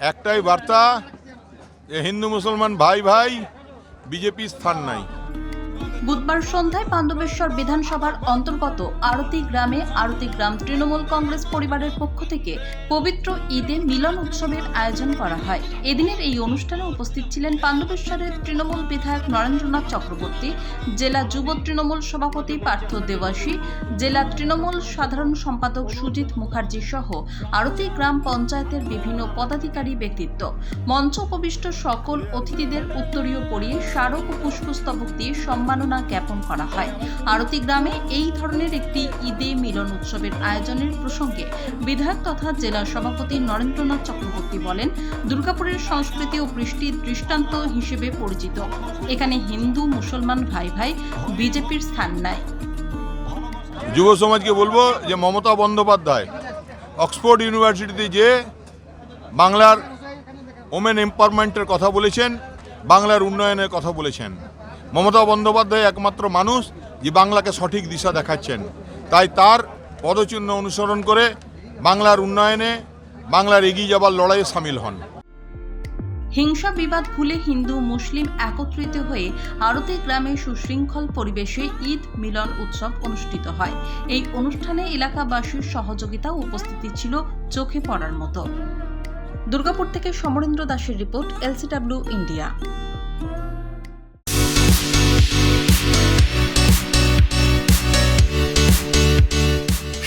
একটাই বার্তা হিন্দু মুসলমান ভাই ভাই বিজেপি স্থান নাই। বুধবার সন্ধ্যায় পাণ্ডবেশ্বর বিধানসভার অন্তর্গত আরতি গ্রামে আরতি গ্রাম তৃণমূল কংগ্রেস পরিবারের পক্ষ থেকে পবিত্র ঈদে মিলন উৎসবের আয়োজন করা হয়। এদিনের এই অনুষ্ঠানে উপস্থিত ছিলেন পাণ্ডবেশ্বরের তৃণমূল বিধায়ক নরেন্দ্রনাথ চক্রবর্তী, জেলা যুব তৃণমূল সভাপতি পার্থ দেবাসী জেলা তৃণমূল সাধারণ সম্পাদক সুজিত মুখার্জি সহ আরতি গ্রাম পঞ্চায়েতের বিভিন্ন পদাধিকারী ব্যক্তিত্ব। মঞ্চ উপবিষ্ট সকল অতিথিদের উত্তরীয় পরিয়ে স্মারক ও পুষ্পস্তবক দিয়ে সম্মাননা জ্ঞাপন করা হয়। আরতি গ্রামে এই ধরনের একটি ঈদে মিলন উৎসবের আয়োজনের প্রসঙ্গে বিধায়ক তথা জেলা সভাপতি নরেন্দ্রনাথ চক্রবর্তী বলেন, দুর্গাপুরের সংস্কৃতি ও বৃষ্টির দৃষ্টান্ত হিসেবে পরিচিত। এখানে হিন্দু, মুসলমান ভাই ভাই বিজেপির স্থান নাই। যুব সমাজকে বলব যে মমতা বন্দ্যোপাধ্যায় অক্সফোর্ড ইউনিভার্সিটিতে যে বাংলার ওমেন এম্পাওয়ারমেন্টের কথা বলেছেন, বাংলার উন্নয়নের কথা বলেছেন। মমতা বন্দ্যোপাধ্যায় একমাত্র মানুষ যে বাংলাকে সঠিক দিশা দেখাচ্ছেন। তাই তার পদচিহ্ন অনুসরণ করে বাংলার উন্নয়নে বাংলার এগিয়ে যাবার লড়াইয়ে সামিল হন। হিংসা বিবাদ ভুলে হিন্দু, মুসলিম একত্রিত হয়ে আরতি গ্রামে সুশৃঙ্খল পরিবেশে ঈদ মিলন উৎসব অনুষ্ঠিত হয়। এই অনুষ্ঠানে এলাকাবাসীর সহযোগিতা উপস্থিতি ছিল চোখে পড়ার মতো। দুর্গাপুর থেকে সমরেন্দ্র দাসের report, LCW, India.